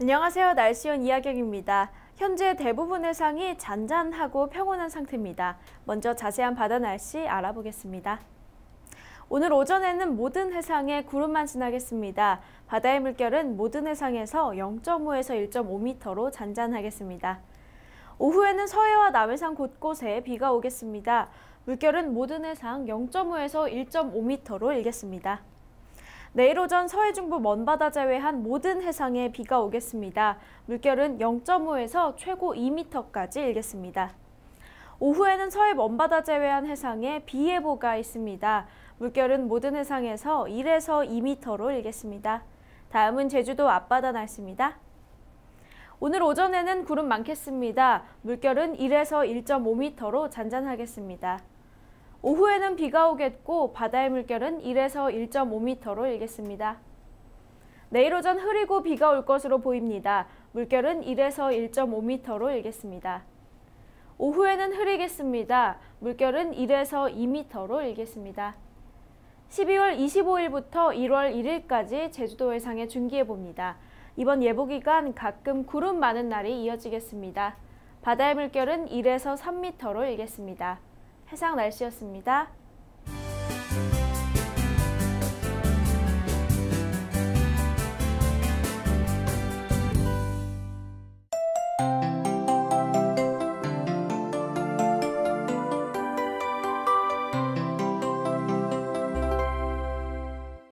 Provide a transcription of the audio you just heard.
안녕하세요. 날씨온 이하경입니다. 현재 대부분 해상이 잔잔하고 평온한 상태입니다. 먼저 자세한 바다 날씨 알아보겠습니다. 오늘 오전에는 모든 해상에 구름만 지나겠습니다. 바다의 물결은 모든 해상에서 0.5에서 1.5m로 잔잔하겠습니다. 오후에는 서해와 남해상 곳곳에 비가 오겠습니다. 물결은 모든 해상 0.5에서 1.5m로 일겠습니다. 내일 오전 서해 중부 먼바다 제외한 모든 해상에 비가 오겠습니다. 물결은 0.5에서 최고 2m까지 일겠습니다. 오후에는 서해 먼바다 제외한 해상에 비 예보가 있습니다. 물결은 모든 해상에서 1에서 2m로 일겠습니다. 다음은 제주도 앞바다 날씨입니다. 오늘 오전에는 구름 많겠습니다. 물결은 1에서 1.5m로 잔잔하겠습니다. 오후에는 비가 오겠고 바다의 물결은 1에서 1.5m로 일겠습니다. 내일 오전 흐리고 비가 올 것으로 보입니다. 물결은 1에서 1.5m로 일겠습니다. 오후에는 흐리겠습니다. 물결은 1에서 2m로 일겠습니다. 12월 25일부터 1월 1일까지 제주도 해상에 중기해 봅니다. 이번 예보 기간 가끔 구름 많은 날이 이어지겠습니다. 바다의 물결은 1에서 3m로 일겠습니다. 해상 날씨였습니다.